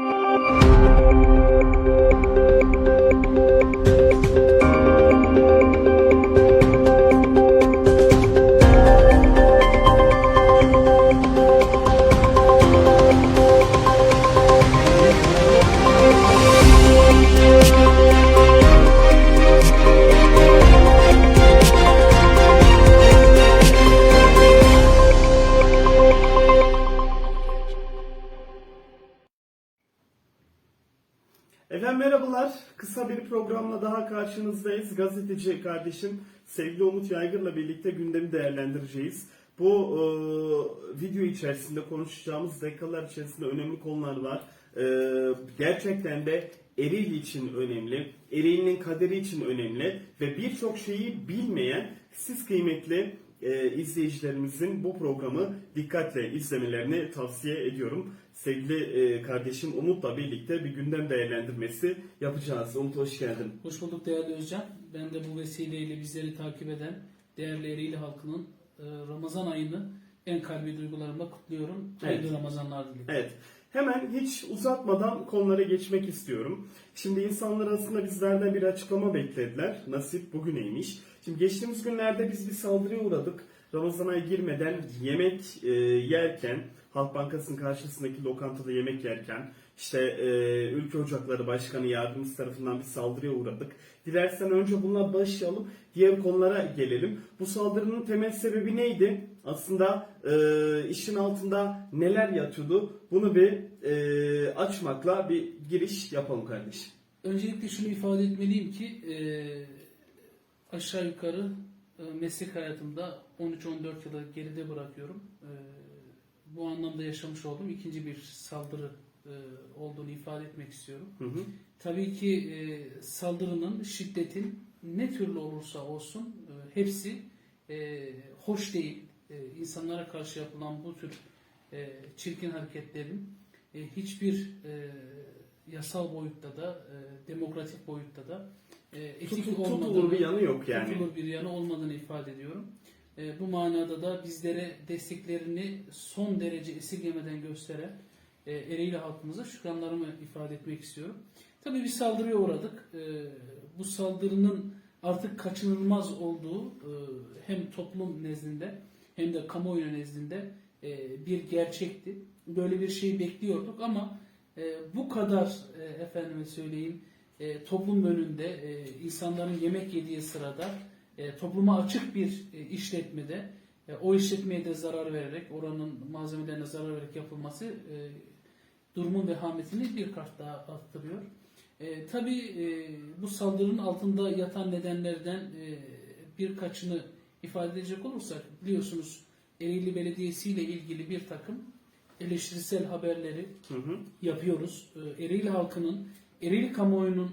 Efendim karşınızdayız. Gazeteci kardeşim sevgili Umut Yaygır'la birlikte gündemi değerlendireceğiz. Bu e, video içerisinde konuşacağımız dakikalar içerisinde önemli konular var. E, gerçekten de Ereğli için önemli, Ereğli'nin kaderi için önemli ve birçok şeyi bilmeyen siz kıymetli e, izleyicilerimizin bu programı dikkatle izlemelerini tavsiye ediyorum. Sevgili e, kardeşim Umut'la birlikte bir gündem değerlendirmesi yapacağız. Umut hoş geldin. Hoş bulduk değerli Özcan. Ben de bu vesileyle bizleri takip eden değerli Ereğli halkının e, Ramazan ayını en kalbi duygularımla kutluyorum. Hayırlı Evet. Ramazanlar diliyorum. Evet. Hemen hiç uzatmadan konulara geçmek istiyorum. Şimdi insanlar aslında bizlerden bir açıklama beklediler. Nasip bugüneymiş. Şimdi geçtiğimiz günlerde biz bir saldırıya uğradık. Ramazan ayı girmeden yemek e, yerken, Halk Bankası'nın karşısındaki lokantada yemek yerken, işte e, Ülke Ocakları Başkanı yardımcısı tarafından bir saldırıya uğradık. Dilersen önce bununla başlayalım, diğer konulara gelelim. Bu saldırının temel sebebi neydi? Aslında e, işin altında neler yatıyordu? Bunu bir e, açmakla bir giriş yapalım kardeşim. Öncelikle şunu ifade etmeliyim ki e, aşağı yukarı meslek hayatımda 13-14 yılı geride bırakıyorum. E, bu anlamda yaşamış olduğum ikinci bir saldırı e, olduğunu ifade etmek istiyorum. Hı hı. Tabii ki e, saldırının, şiddetin ne türlü olursa olsun e, hepsi e, hoş değil. E, insanlara karşı yapılan bu tür e, çirkin hareketlerin e, hiçbir e, yasal boyutta da, e, demokratik boyutta da e, etik Tut- olmadığını, tutulur bir yanı yok yani. tutulur bir yanı olmadığını ifade ediyorum. E, bu manada da bizlere desteklerini son derece esirgemeden gösteren e, Ereğli halkımıza şükranlarımı ifade etmek istiyorum. Tabii bir saldırıya uğradık. E, bu saldırının artık kaçınılmaz olduğu hem toplum nezdinde hem de kamuoyu nezdinde bir gerçekti. Böyle bir şeyi bekliyorduk ama bu kadar efendime söyleyeyim toplum önünde insanların yemek yediği sırada e, topluma açık bir e, işletmede e, o işletmeye de zarar vererek oranın malzemelerine zarar vererek yapılması e, durumun vehametini bir kat daha arttırıyor. E, tabii e, bu saldırının altında yatan nedenlerden e, birkaçını ifade edecek olursak biliyorsunuz Ereğli Belediyesi ile ilgili bir takım eleştirisel haberleri Hı hı. yapıyoruz. Ee, Ereğli halkının, Ereğli kamuoyunun e,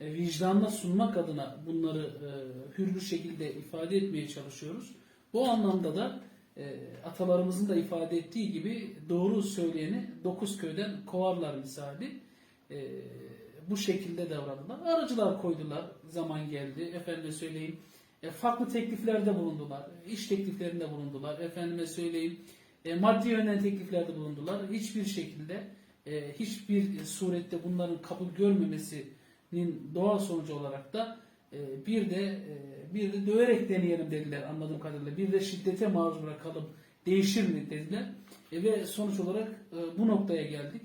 vicdanına sunmak adına bunları e, hür bir şekilde ifade etmeye çalışıyoruz. Bu anlamda da e, atalarımızın da ifade ettiği gibi doğru söyleyeni dokuz köyden kovarlar misali. E, bu şekilde davrandılar. Aracılar koydular. Zaman geldi. Efendime söyleyeyim. e, farklı tekliflerde bulundular. İş tekliflerinde bulundular. Efendime söyleyeyim. E, maddi yönden tekliflerde bulundular. Hiçbir şekilde e, hiçbir surette bunların kabul görmemesinin doğal sonucu olarak da e, bir de e, bir de döverek deneyelim dediler anladığım kadarıyla. Bir de şiddete maruz bırakalım değişir mi dediler. E, ve sonuç olarak bu noktaya geldik.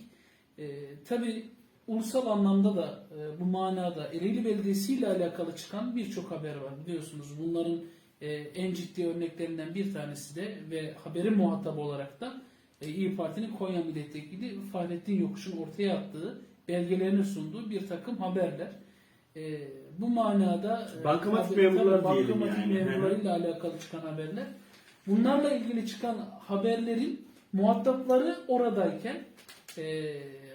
Tabi ulusal anlamda da bu manada Ereğli Belediyesi ile alakalı çıkan birçok haber var biliyorsunuz. Bunların en ciddi örneklerinden bir tanesi de ve haberin muhatabı olarak da e, Parti'nin Konya Milletvekili Fahrettin Yokuş'un ortaya attığı belgelerini sunduğu bir takım haberler. E, bu manada e, Bankamatik diyelim bankamatik yani. memurlarıyla alakalı çıkan haberler. Bunlarla ilgili çıkan haberlerin muhatapları oradayken e,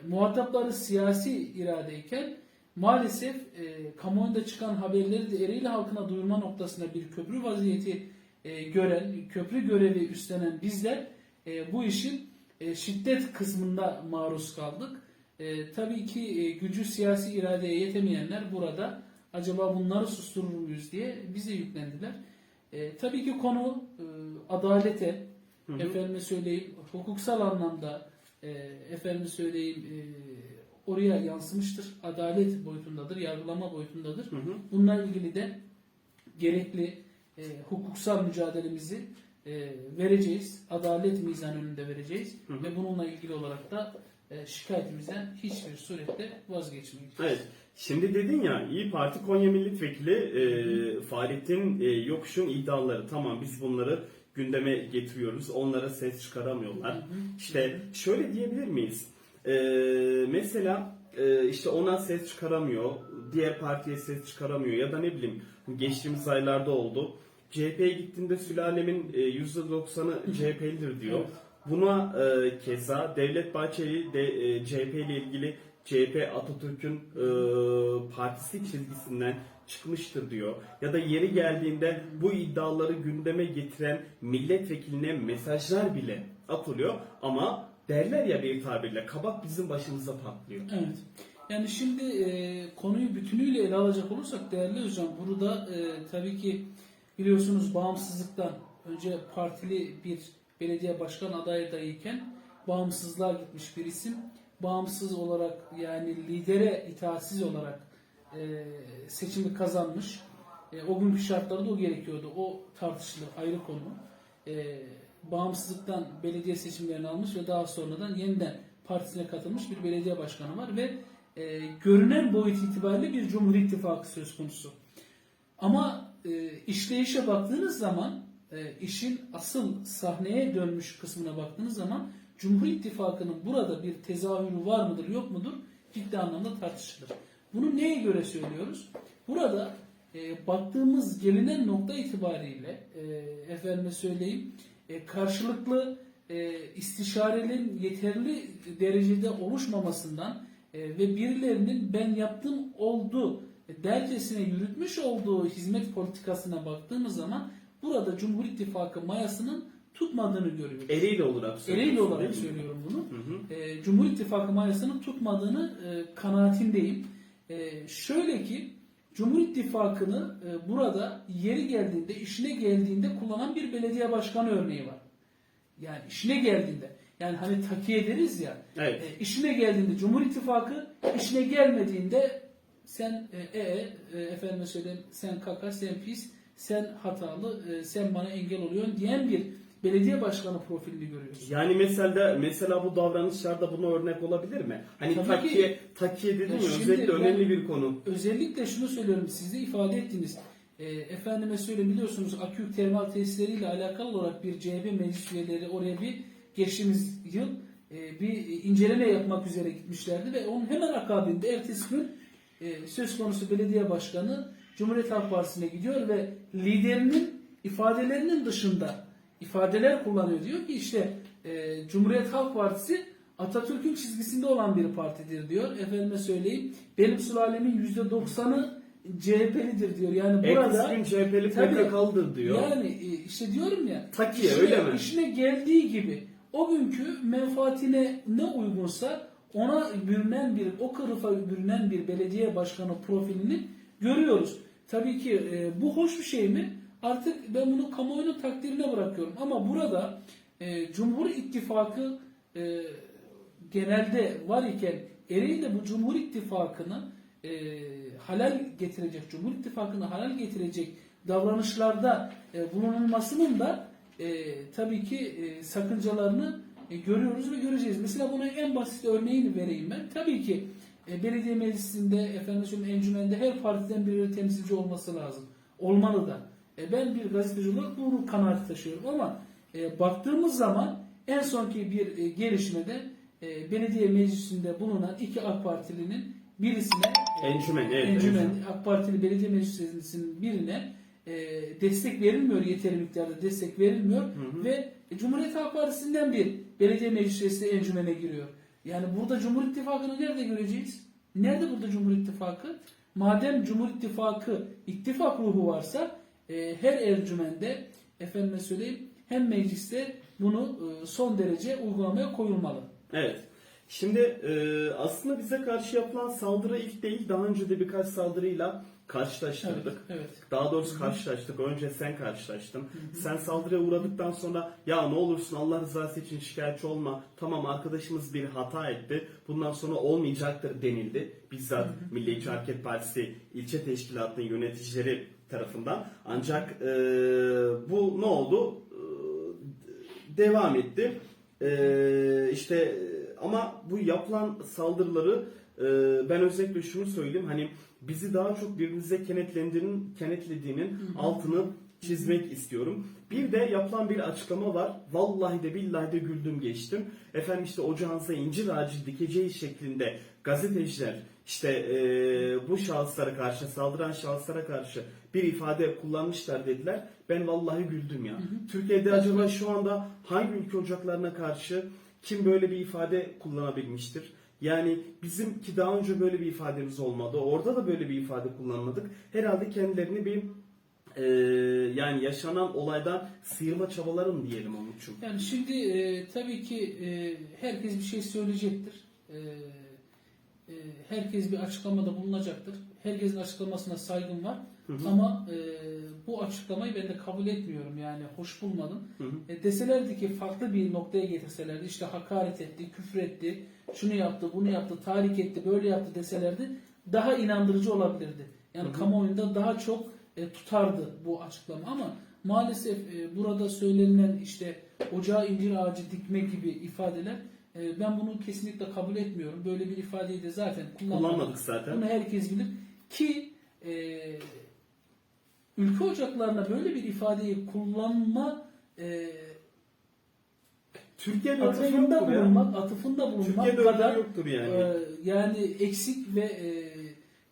muhatapları siyasi iradeyken maalesef e, kamuoyunda çıkan haberleri de Ereğli halkına duyurma noktasında bir köprü vaziyeti e, gören, köprü görevi üstlenen bizler e, bu işin e, şiddet kısmında maruz kaldık. E, tabii ki e, gücü siyasi iradeye yetemeyenler burada acaba bunları susturur muyuz diye bize yüklendiler. E, tabii ki konu e, adalete, Hı hı. efendime söyleyeyim hukuksal anlamda e, efendim söyleyeyim e, oraya yansımıştır. Adalet boyutundadır, yargılama boyutundadır. Hı hı. Bununla ilgili de gerekli e, hukuksal mücadelemizi e, vereceğiz. Adalet mizanı önünde vereceğiz. Hı hı. Ve bununla ilgili olarak da şikayetimizden hiçbir surette vazgeçmeyeceğiz. Evet. Şimdi dedin ya İyi Parti Konya Milletvekili e, Fahrettin e, Yokuş'un iddiaları. Tamam biz bunları gündeme getiriyoruz. Onlara ses çıkaramıyorlar. Hı hı. İşte şöyle diyebilir miyiz? E, mesela e, işte ona ses çıkaramıyor. Diğer partiye ses çıkaramıyor. Ya da ne bileyim geçtiğimiz aylarda oldu. CHP'ye gittiğinde sülalemin e, %90'ı CHP'lidir diyor. Evet. Buna e, keza Devlet Bahçeli de e, CHP ile ilgili CHP Atatürk'ün e, partisi çizgisinden çıkmıştır diyor. Ya da yeri geldiğinde bu iddiaları gündeme getiren milletvekiline mesajlar bile atılıyor ama derler ya bir tabirle kabak bizim başımıza patlıyor. Evet. Yani şimdi e, konuyu bütünüyle ele alacak olursak değerli hocam burada e, tabii ki biliyorsunuz bağımsızlıktan önce partili bir belediye başkan adayı dayıyken bağımsızlığa gitmiş bir isim. Bağımsız olarak yani lidere itaatsiz olarak e, seçimi kazanmış. E, o günkü şartlarda o gerekiyordu. O tartışılır ayrı konu. E, bağımsızlıktan belediye seçimlerini almış ve daha sonradan yeniden partisine katılmış bir belediye başkanı var ve e, görünen boyut itibariyle bir Cumhur İttifakı söz konusu. Ama e, işleyişe baktığınız zaman e, işin asıl sahneye dönmüş kısmına baktığınız zaman Cumhur İttifakı'nın burada bir tezahürü var mıdır yok mudur ciddi anlamda tartışılır. Bunu neye göre söylüyoruz? Burada e, baktığımız gelinen nokta itibariyle e, efendime söyleyeyim e, karşılıklı e, istişarenin yeterli derecede oluşmamasından e, ve birilerinin ben yaptım oldu dercesine yürütmüş olduğu hizmet politikasına baktığımız zaman burada Cumhur İttifakı mayasının tutmadığını görüyoruz. Ereğli olarak Ereğli söylüyorsun, olarak söylüyorum bunu. Hı hı. E, Cumhur İttifakı mayasının tutmadığını e, kanaatindeyim. E, şöyle ki Cumhur İttifakı'nı e, burada yeri geldiğinde, işine geldiğinde kullanan bir belediye başkanı örneği var. Yani işine geldiğinde. Yani hani takiye deriz ya. Evet. E, işine geldiğinde Cumhur İttifakı, işine gelmediğinde sen e, e, e efendime söyleyeyim sen kaka, sen pis, sen hatalı, e, sen bana engel oluyorsun diyen bir belediye başkanı profilini görüyoruz. Yani mesela mesela bu davranışlarda buna örnek olabilir mi? Hani Tabii takiye takiye dedim Ya özellikle önemli bir konu. Özellikle şunu söylüyorum siz de ifade ettiniz. E, efendime söyleyeyim biliyorsunuz akü termal tesisleriyle alakalı olarak bir CHP meclis üyeleri oraya bir geçtiğimiz yıl e, bir inceleme yapmak üzere gitmişlerdi ve onun hemen akabinde ertesi gün e, söz konusu belediye başkanı Cumhuriyet Halk Partisi'ne gidiyor ve liderinin ifadelerinin dışında ifadeler kullanıyor. Diyor ki işte e, Cumhuriyet Halk Partisi Atatürk'ün çizgisinde olan bir partidir diyor. Efendime söyleyeyim benim sülalemin %90'ı CHP'lidir diyor. Yani burada gün CHP'li. PKK'lıdır diyor. yani e, işte diyorum ya Takiye, işine, öyle mi? işine geldiği gibi o günkü menfaatine ne uygunsa ona bürünen bir o kılıfa bürünen bir belediye başkanı profilini görüyoruz. Tabii ki e, bu hoş bir şey mi? Artık ben bunu kamuoyunun takdirine bırakıyorum. Ama burada e, Cumhur İttifakı e, genelde var iken Ereğli bu Cumhur İttifakı'nı e, halal getirecek, Cumhur İttifakı'nı halal getirecek davranışlarda e, bulunulmasının da e, tabii ki e, sakıncalarını e, görüyoruz ve göreceğiz. Mesela buna en basit örneğini vereyim ben. Tabii ki e, belediye meclisinde, efendim söyleyeyim, encümende her partiden biri temsilci olması lazım. Olmalı da. E, ben bir gazeteci olarak bunu kanaat taşıyorum ama e, baktığımız zaman en sonki bir e, gelişmede e, belediye meclisinde bulunan iki AK Partilinin birisine e, Encümen, evet, Encümen, encümen. AK Partili belediye meclisinin birine e, destek verilmiyor, yeteri miktarda destek verilmiyor hı. ve Cumhuriyet Halk Partisi'nden bir belediye meclis üyesi encümene giriyor. Yani burada Cumhur İttifakı'nı nerede göreceğiz? Nerede burada Cumhur İttifakı? Madem Cumhur İttifakı ittifak ruhu varsa e, her encümende efendime söyleyeyim hem mecliste bunu e, son derece uygulamaya koyulmalı. Evet. Şimdi e, aslında bize karşı yapılan saldırı ilk değil, daha önce de birkaç saldırıyla karşılaştırdık. Evet, evet. Daha doğrusu karşılaştık. Önce sen karşılaştın. Sen saldırıya uğradıktan sonra ya ne olursun Allah rızası için şikayetçi olma. Tamam arkadaşımız bir hata etti. Bundan sonra olmayacaktır denildi. Bizzat Milliyetçi Hareket Partisi ilçe teşkilatının yöneticileri tarafından. Ancak e, bu ne oldu? E, devam etti. E, işte ama bu yapılan saldırıları e, ben özellikle şunu söyleyeyim hani bizi daha çok birbirimize kenetlendiğinin kenetlediğinin altını çizmek istiyorum. Bir de yapılan bir açıklama var. Vallahi de billahi de güldüm geçtim. Efendim işte ocağınıza incir ağacı dikeceği şeklinde gazeteciler işte e, bu şahıslara karşı saldıran şahıslara karşı bir ifade kullanmışlar dediler. Ben vallahi güldüm ya. Türkiye'de acaba şu anda hangi ülke ocaklarına karşı kim böyle bir ifade kullanabilmiştir? Yani bizim ki daha önce böyle bir ifademiz olmadı. Orada da böyle bir ifade kullanmadık. Herhalde kendilerini bir e, yani yaşanan olaydan sıyırma çabaları mı diyelim onun? Yani şimdi e, tabii ki e, herkes bir şey söyleyecektir. E, e, herkes bir açıklamada bulunacaktır. Herkesin açıklamasına saygım var. Ama e, bu açıklamayı ben de kabul etmiyorum. Yani hoş bulmadım. Hı hı. E, deselerdi ki farklı bir noktaya getirselerdi işte hakaret etti, küfür etti, şunu yaptı, bunu yaptı, tahrik etti, böyle yaptı deselerdi daha inandırıcı olabilirdi. Yani kamuoyunda daha çok e, tutardı bu açıklama ama maalesef e, burada söylenilen işte ocağa incir ağacı dikme gibi ifadeler e, ben bunu kesinlikle kabul etmiyorum. Böyle bir ifadeyi de zaten kullanmadık. Kullanmadık zaten. Bunu herkes bilir ki e, ülke ocaklarına böyle bir ifadeyi kullanma e, Türkiye'de öyle atıfında bulunmak, atıfında bulunmak Türkiye'de kadar yoktur yani. e, yani eksik ve e,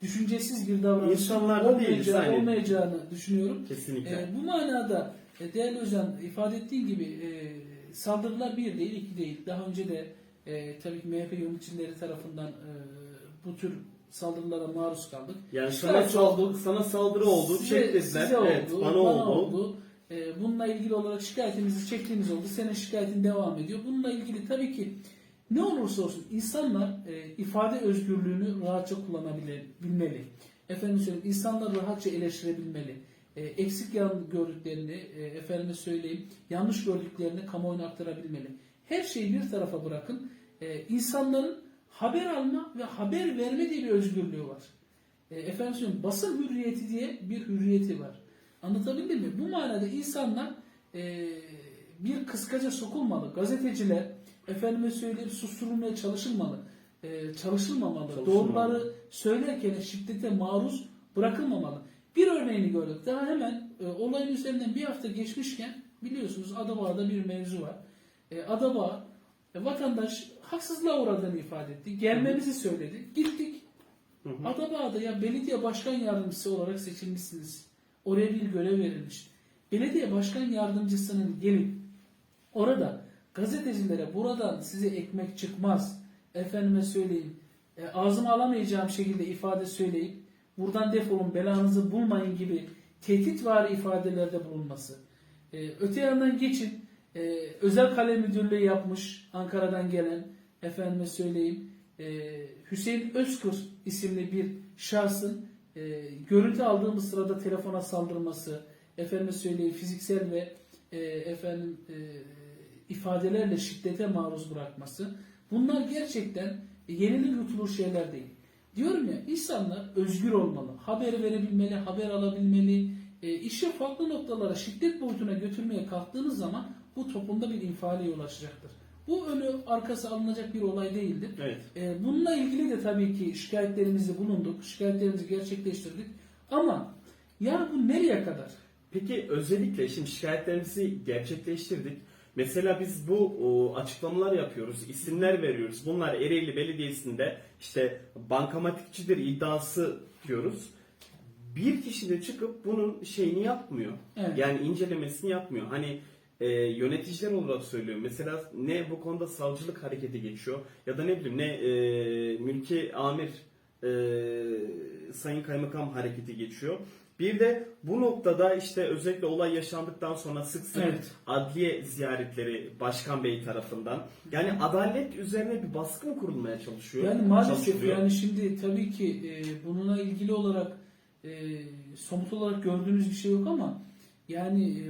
düşüncesiz bir davranış İnsanlarda olmayacağı- olmayacağını düşünüyorum. Kesinlikle. E, bu manada e, değerli Özcan ifade ettiğin gibi e, saldırılar bir değil, iki değil. Daha önce de e, tabii ki MHP yöneticileri tarafından e, bu tür saldırılara maruz kaldık. yani sana Şikayet saldırı, sana saldırı oldu, Size- çek dediler. size evet, oldu, bana, oldu. E, bununla ilgili olarak şikayetimizi çektiğimiz oldu. Senin şikayetin devam ediyor. Bununla ilgili tabii ki ne olursa olsun insanlar e, ifade özgürlüğünü rahatça kullanabilmeli. Efendim söyleyeyim, insanlar rahatça eleştirebilmeli. E, eksik yan gördüklerini, e, efendime söyleyeyim, yanlış gördüklerini kamuoyuna aktarabilmeli. Her şeyi bir tarafa bırakın. E, insanların haber alma ve haber verme diye bir özgürlüğü var. E, efendim basın hürriyeti diye bir hürriyeti var. Anlatabildim mi? Bu manada insanlar e, bir kıskaca sokulmalı. Gazeteciler efendime söyleyeyim susturulmaya çalışılmalı. E, çalışılmamalı. Çalışılmamalı. Doğruları söylerken şiddete maruz bırakılmamalı. Bir örneğini gördük. Daha hemen e, olayın üzerinden bir hafta geçmişken biliyorsunuz Adabağ'da bir mevzu var. E, Adabağ vatandaş haksızlığa uğradığını ifade etti. Gelmemizi söyledi. Gittik. Hı hı. Adabağ'da ya belediye başkan yardımcısı olarak seçilmişsiniz. Oraya bir görev verilmiş. Belediye başkan yardımcısının gelip orada gazetecilere buradan size ekmek çıkmaz. Efendime söyleyeyim. E, ağzıma alamayacağım şekilde ifade söyleyip buradan defolun belanızı bulmayın gibi tehditvari ifadelerde bulunması. E, öte yandan geçin e, özel kalem müdürlüğü yapmış Ankara'dan gelen efendime söyleyeyim e, Hüseyin Özkır isimli bir şahsın e, görüntü aldığımız sırada telefona saldırması, efendime söyleyeyim fiziksel ve e, efendim e, ifadelerle şiddete maruz bırakması. Bunlar gerçekten yenilir yutulur şeyler değil. Diyorum ya insanlar özgür olmalı. Haber verebilmeli, haber alabilmeli. E, işi farklı noktalara şiddet boyutuna götürmeye kalktığınız zaman bu toplumda bir infiale yol açacaktır. Bu önü arkası alınacak bir olay değildir. Evet. E, bununla ilgili de tabii ki şikayetlerimizi bulunduk, şikayetlerimizi gerçekleştirdik. Ama ya bu nereye kadar? Peki özellikle şimdi şikayetlerimizi gerçekleştirdik. Mesela biz bu o, açıklamalar yapıyoruz, isimler veriyoruz. Bunlar Ereğli Belediyesi'nde işte bankamatikçidir iddiası diyoruz. Bir kişi de çıkıp bunun şeyini yapmıyor. Evet. Yani incelemesini yapmıyor. Hani e, yöneticiler olarak söylüyorum. Mesela ne bu konuda savcılık hareketi geçiyor ya da ne bileyim ne e, mülki amir e, sayın kaymakam hareketi geçiyor. Bir de bu noktada işte özellikle olay yaşandıktan sonra sık sık Evet. adliye ziyaretleri başkan bey tarafından yani adalet üzerine bir baskı mı kurulmaya çalışıyor? Yani maalesef Çalışılıyor. yani şimdi tabii ki e, bununla ilgili olarak e, somut olarak gördüğümüz bir şey yok ama yani e,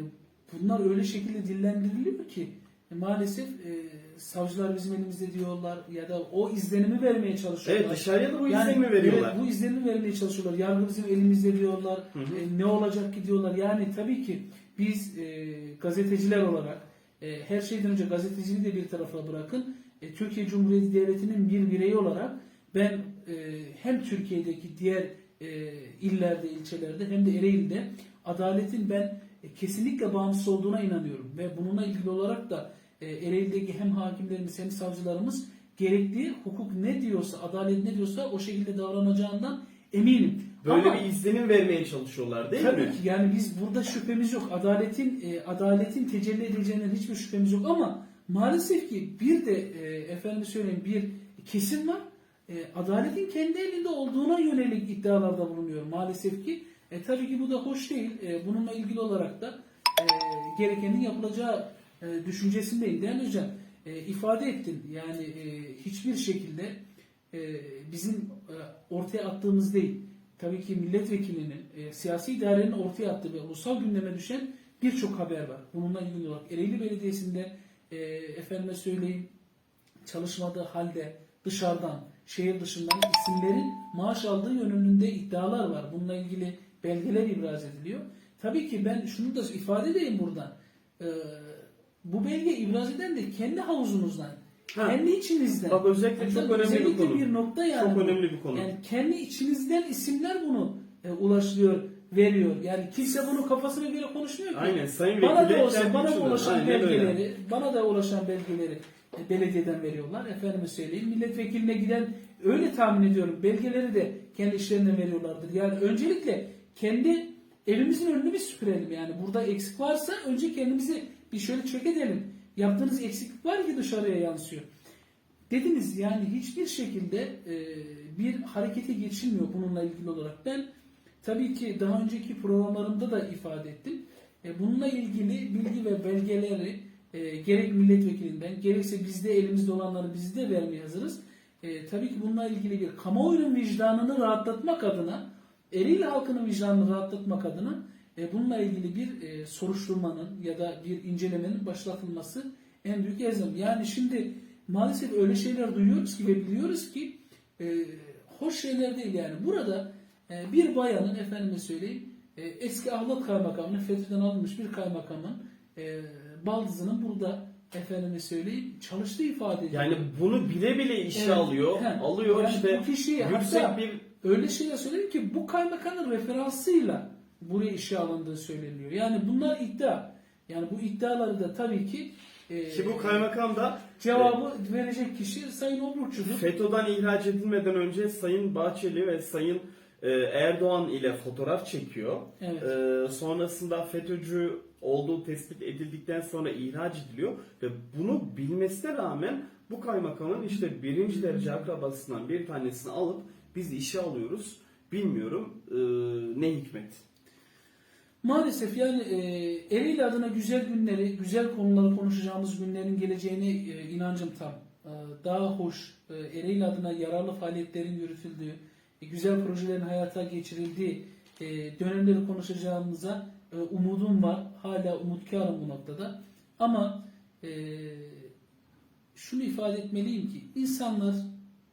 bunlar öyle şekilde dillendiriliyor ki e, maalesef e, savcılar bizim elimizde diyorlar ya da o izlenimi vermeye çalışıyorlar. Evet dışarıya da bu Yani, izlenimi veriyorlar. Evet, bu izlenimi vermeye çalışıyorlar. Yargı bizim elimizde diyorlar. Hı hı. E, ne olacak ki diyorlar. Yani tabii ki biz e, gazeteciler olarak e, her şeyden önce gazeteciliği de bir tarafa bırakın. E, Türkiye Cumhuriyeti Devleti'nin bir bireyi olarak ben e, hem Türkiye'deki diğer e, illerde, ilçelerde hem de Ereğli'de adaletin ben e, kesinlikle bağımsız olduğuna inanıyorum. Ve bununla ilgili olarak da e, Ereğli'deki hem hakimlerimiz hem savcılarımız gerekli hukuk ne diyorsa, adalet ne diyorsa o şekilde davranacağından eminim. Böyle Ama- bir izlenim vermeye çalışıyorlar değil Tabii mi? ki yani biz burada şüphemiz yok. Adaletin e, adaletin tecelli edeceğinden hiçbir şüphemiz yok ama maalesef ki bir de e, efendim söyleyeyim bir kesim var. E, adaletin kendi elinde olduğuna yönelik iddialarda bulunuyor maalesef ki. E, tabii ki bu da hoş değil. E, bununla ilgili olarak da e, gerekenin yapılacağı e, düşüncesindeyim. Değerli hocam e, ifade ettin. Yani e, hiçbir şekilde e, bizim e, ortaya attığımız değil. Tabii ki milletvekilinin, e, siyasi idarenin ortaya attığı ve ulusal gündeme düşen birçok haber var. Bununla ilgili olarak Ereğli Belediyesi'nde e, efendime söyleyeyim çalışmadığı halde dışarıdan, şehir dışından isimlerin maaş aldığı yönünde iddialar var. Bununla ilgili belgeler ibraz ediliyor. Tabii ki ben şunu da ifade edeyim buradan. E, bu belge ibraz eden de kendi havuzunuzdan, Ha. kendi içinizden. Bak özellikle çok Tabii önemli bir konu. bir nokta yani. Çok bu. önemli bir konu. Yani kendi içinizden isimler bunu e, ulaşılıyor, veriyor. Yani kimse bunu kafasına göre konuşmuyor ki. Aynen sayın Bana da olsa, bana da ulaşan Aynen öyle. belgeleri, bana da ulaşan belgeleri e, belediyeden veriyorlar. Efendime söyleyeyim. Milletvekiline giden öyle tahmin ediyorum. Belgeleri de kendi işlerinden veriyorlardır. Yani öncelikle kendi evimizin önünü bir süpürelim. Yani burada eksik varsa önce kendimizi bir şöyle çök edelim. Yaptığınız eksiklik var ki dışarıya yansıyor. Dediniz yani hiçbir şekilde e, bir harekete geçilmiyor bununla ilgili olarak. Ben tabii ki daha önceki programlarımda da ifade ettim. E, bununla ilgili bilgi ve belgeleri e, gerek milletvekilinden gerekse bizde elimizde olanları biz de vermeye hazırız. E, tabii ki bununla ilgili bir kamuoyunun vicdanını rahatlatmak adına Ereğli halkının vicdanını rahatlatmak adına e, bununla ilgili bir e, soruşturmanın ya da bir incelemenin başlatılması en büyük elzem. Yani şimdi maalesef öyle şeyler duyuyoruz ki ve biliyoruz ki e, hoş şeyler değil yani. Burada e, bir bayanın efendime söyleyeyim e, eski Ahlat Kaymakamı'nın FETÖ'den alınmış bir kaymakamın e, baldızının burada efendime söyleyeyim çalıştığı ifade ediliyor. Yani bunu bile bile işe Evet. alıyor. He. Alıyor Yani işte yüksek hatta- bir Öyle şeyler söyleyeyim ki bu kaymakamın referansıyla buraya işe alındığı söyleniyor. Yani bunlar iddia. Yani bu iddiaları da tabii ki e, ki bu kaymakam da cevabı verecek kişi Sayın Obrukçu'dur. FETÖ'den ihraç edilmeden önce Sayın Bahçeli ve Sayın e, Erdoğan ile fotoğraf çekiyor. Evet. E, sonrasında FETÖ'cü olduğu tespit edildikten sonra ihraç ediliyor ve bunu bilmesine rağmen bu kaymakamın işte birinci derece akrabasından bir tanesini alıp biz işe alıyoruz. Bilmiyorum e, ne hikmet. Maalesef yani e, Ereğli adına güzel günleri, güzel konuları konuşacağımız günlerin geleceğine e, inancım tam. E, daha hoş, e, Ereğli adına yararlı faaliyetlerin yürütüldüğü, e, güzel projelerin hayata geçirildiği e, dönemleri konuşacağımıza e, umudum var. Hala umutkarım bu noktada. Ama e, şunu ifade etmeliyim ki insanlar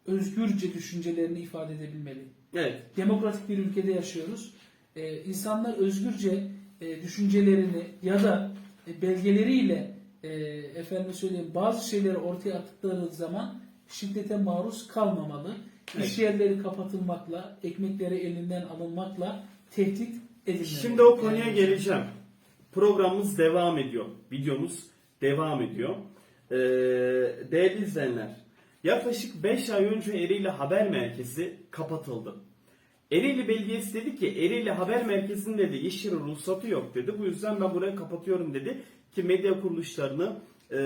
özgürce düşüncelerini ifade edebilmeli Evet. demokratik bir ülkede yaşıyoruz. Ee, insanlar özgürce e, düşüncelerini ya da e, belgeleriyle e, efendim söyleyeyim bazı şeyleri ortaya attıkları zaman şiddete maruz kalmamalı. Evet. İş yerleri kapatılmakla, ekmekleri elinden alınmakla tehdit edilmeli. Şimdi o konuya Yani- geleceğim. Programımız devam ediyor. Videomuz devam ediyor. Ee, değerli izleyenler, yaklaşık 5 ay önce Ereğli Haber Merkezi kapatıldı. Ereğli Belediyesi dedi ki Ereğli Haber Merkezi'nin dedi iş yeri ruhsatı yok dedi. Bu yüzden ben burayı kapatıyorum dedi ki medya kuruluşlarını e,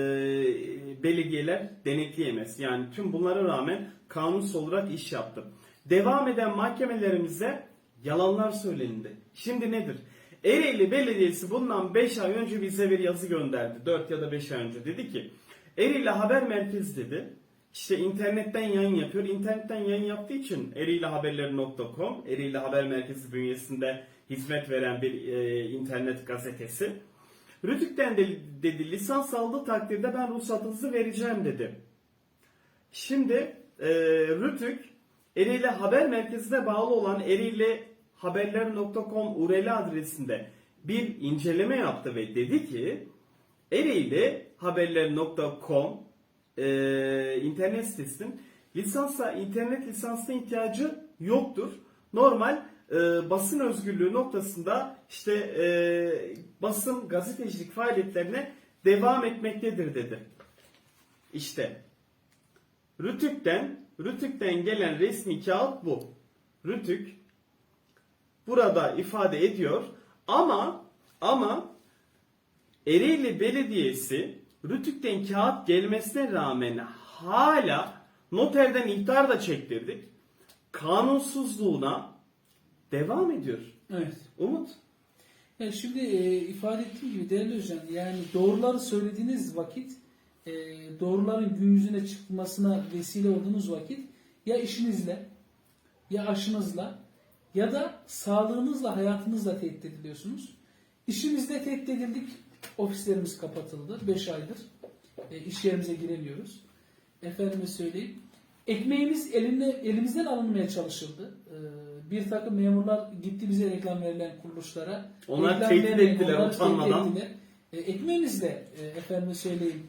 belediyeler denetleyemez. Yani tüm bunlara rağmen kanunsuz olarak iş yaptı. Devam eden mahkemelerimize yalanlar söylenildi. Şimdi nedir? Ereğli Belediyesi bundan 5 ay önce bize bir yazı gönderdi. 4 ya da 5 ay önce dedi ki Ereğli Haber Merkezi dedi. İşte internetten yayın yapıyor. İnternetten yayın yaptığı için ereğlihaberleri.com, Ereğli Haber Merkezi bünyesinde hizmet veren bir e, internet gazetesi. Rütük'ten de, dedi lisans aldığı takdirde ben ruhsatınızı vereceğim dedi. Şimdi e, Rütük Ereğli Haber Merkezi'ne bağlı olan ereğlihaberler.com URL adresinde bir inceleme yaptı ve dedi ki Ereğli e, internet sitesinin lisansa internet lisansına ihtiyacı yoktur. Normal e, basın özgürlüğü noktasında işte e, basın gazetecilik faaliyetlerine devam etmektedir dedi. İşte Rütük'ten Rütük'ten gelen resmi kağıt bu. Rütük burada ifade ediyor ama ama Ereğli Belediyesi Rütük'ten kağıt gelmesine rağmen hala noterden ihtar da çektirdik. Kanunsuzluğuna devam ediyor. Evet. Umut. Yani şimdi e, ifade ettiğim gibi değerli hocam yani doğruları söylediğiniz vakit e, doğruların gün yüzüne çıkmasına vesile olduğunuz vakit ya işinizle ya aşınızla ya da sağlığınızla hayatınızla tehdit ediliyorsunuz. İşimizde tehdit edildik. Ofislerimiz kapatıldı. 5 aydır. E, iş yerimize giremiyoruz. Efendime söyleyeyim. Ekmeğimiz eline, elimizden alınmaya çalışıldı. E, bir takım memurlar gitti bize reklam verilen kuruluşlara. Onlar Reklam tehdit vermeyin, ettiler onları utanmadan. tehdit ettiler. E, ekmeğimizle e, efendime söyleyeyim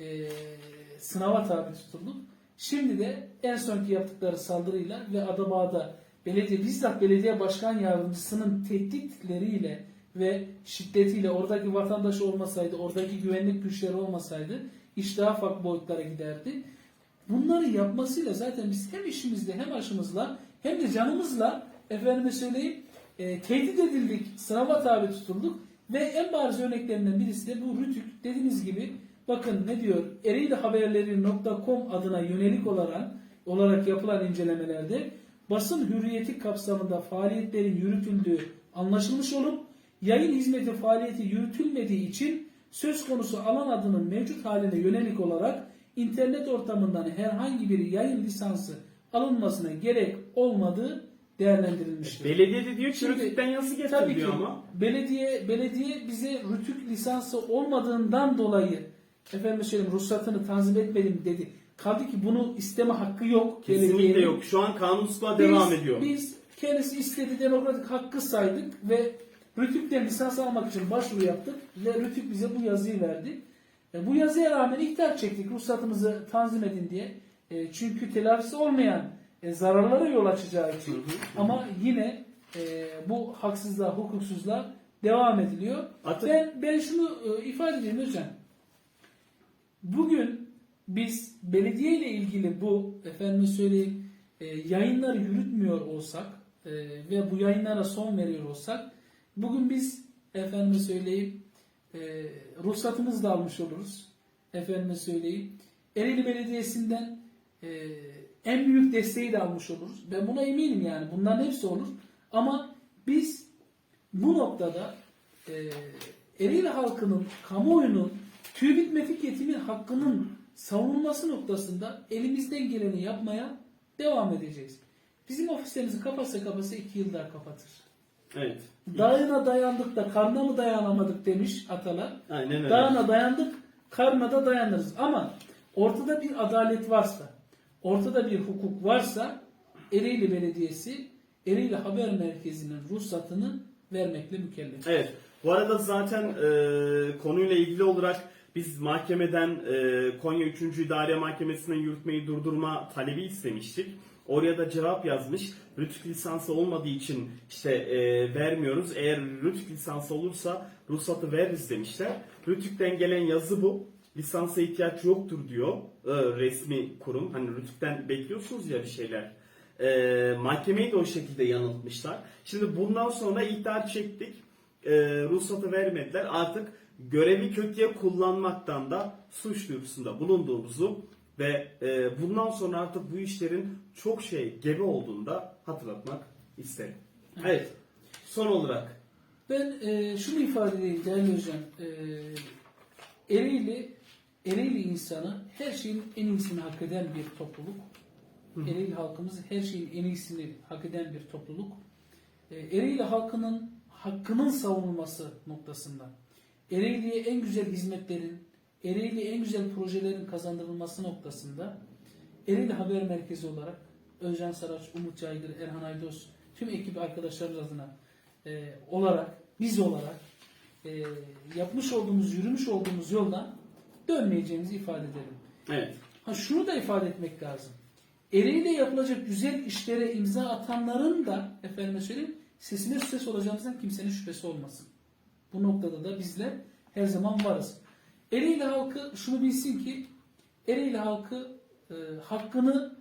e, sınava tabi tutulduk. Şimdi de en sonki yaptıkları saldırıyla ve Adabağ'da belediye bizzat belediye başkan yardımcısının tehditleriyle ve şiddetiyle oradaki vatandaş olmasaydı, oradaki güvenlik güçleri olmasaydı iş daha farklı boyutlara giderdi. Bunları yapmasıyla zaten biz hem işimizle hem aşımızla hem de canımızla efendime söyleyeyim e, tehdit edildik, sınava tabi tutulduk ve en bariz örneklerinden birisi de bu Rütük dediğiniz gibi bakın ne diyor ereğlihaberleri.com adına yönelik olarak olarak yapılan incelemelerde basın hürriyeti kapsamında faaliyetlerin yürütüldüğü anlaşılmış olup yayın hizmeti faaliyeti yürütülmediği için söz konusu alan adının mevcut haline yönelik olarak internet ortamından herhangi bir yayın lisansı alınmasına gerek olmadığı değerlendirilmiştir. Belediye de diyor ki Şimdi, Rütük'ten yazı getir Tabii ki ama. belediye belediye bize rütük lisansı olmadığından dolayı efendim söyleyeyim ruhsatını tanzim etmedim dedi. Kaldı ki bunu isteme hakkı yok. Kesinlikle belediyenin. yok. Şu an kanunsuzluğa devam ediyor. Biz kendisi istediği demokratik hakkı saydık ve Rütük'ten lisans almak için başvuru yaptık ve Rütük bize bu yazıyı verdi. E, bu yazıya rağmen ihtar çektik ruhsatımızı tanzim edin diye. E, çünkü telafisi olmayan e, zararlara yol açacağı için. Hı hı. Ama yine e, bu haksızlığa, hukuksuzluğa devam ediliyor. Artık- Ben, ben şunu e, ifade edeyim hocam. Bugün biz belediye ile ilgili bu efendim söyleyeyim e, yayınları yürütmüyor olsak e, ve bu yayınlara son veriyor olsak bugün biz efendim söyleyeyim e, ruhsatımızı da almış oluruz. Efendime söyleyeyim. Ereğli Belediyesi'nden e, en büyük desteği de almış oluruz. Ben buna eminim yani. Bunların hepsi olur. Ama biz bu noktada e, Ereğli halkının, kamuoyunun TÜBİT Mefik Yetimi hakkının savunulması noktasında elimizden geleni yapmaya devam edeceğiz. Bizim ofislerimizi kapatsa kapatsa iki yıl daha kapatır. Evet. Dağına dayandık da karnına mı dayanamadık demiş atalar. Aynen öyle. Dağına dayandık, karnına da dayanırız. Ama ortada bir adalet varsa, ortada bir hukuk varsa Ereğli Belediyesi Ereğli Haber Merkezi'nin ruhsatını vermekle mükellef. Evet. Bu arada zaten e, konuyla ilgili olarak biz mahkemeden e, Konya 3. İdare Mahkemesi'nin yürütmeyi durdurma talebi istemiştik. Oraya da cevap yazmış. Rütük lisansı olmadığı için işte e, vermiyoruz. Eğer Rütük lisansı olursa ruhsatı veririz demişler. Rütük'ten gelen yazı bu. Lisansa ihtiyaç yoktur diyor e, resmi kurum. Hani Rütük'ten bekliyorsunuz ya bir şeyler. E, mahkemeyi de o şekilde yanıltmışlar. Şimdi bundan sonra ihtar çektik. E, ruhsatı vermediler. Artık görevi kötüye kullanmaktan da suç duyurusunda bulunduğumuzu ve e, bundan sonra artık bu işlerin çok şey gebe olduğunda hatırlatmak isterim. Evet. Son olarak Ben e, şunu ifade edeyim değerli hocam. E, Ereğli Ereğli insanı her şeyin en iyisini hak eden bir topluluk. Ereğli halkımız her şeyin en iyisini hak eden bir topluluk. E, Ereğli halkının hakkının savunulması noktasında Ereğli'ye en güzel hizmetlerin, Ereğli'ye en güzel projelerin kazandırılması noktasında Ereğli Haber Merkezi olarak Özcan Saraç, Umut Caydır, Erhan Aydos tüm ekip arkadaşlarımız adına e, olarak, biz olarak e, yapmış olduğumuz, yürümüş olduğumuz yoldan dönmeyeceğimizi ifade edelim. Evet. Ha şunu da ifade etmek lazım. Ereğli'de yapılacak güzel işlere imza atanların da efendime söyleyeyim sesine ses olacağımızdan kimsenin şüphesi olmasın. Bu noktada da bizler her zaman varız. Ereğli halkı şunu bilsin ki Ereğli halkı e, hakkını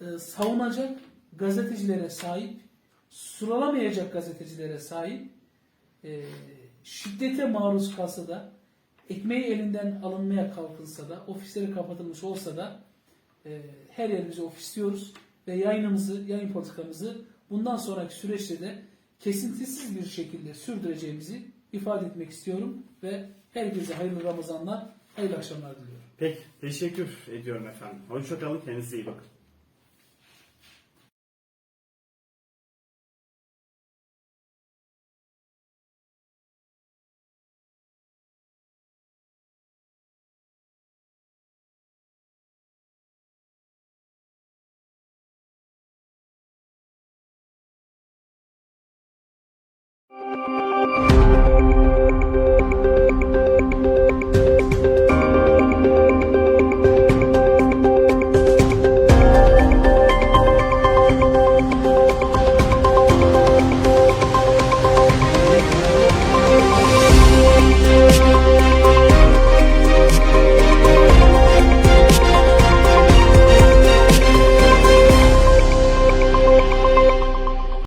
e, savunacak gazetecilere sahip, suralamayacak gazetecilere sahip, e, şiddete maruz kalsa da, ekmeği elinden alınmaya kalkılsa da, ofisleri kapatılmış olsa da e, her yerimize ofisliyoruz ve yayınımızı, yayın politikamızı bundan sonraki süreçte de kesintisiz bir şekilde sürdüreceğimizi ifade etmek istiyorum ve herkese hayırlı Ramazanlar, hayırlı akşamlar diliyorum. Peki. Teşekkür ediyorum efendim. Hoşçakalın. Kendinize iyi bakın.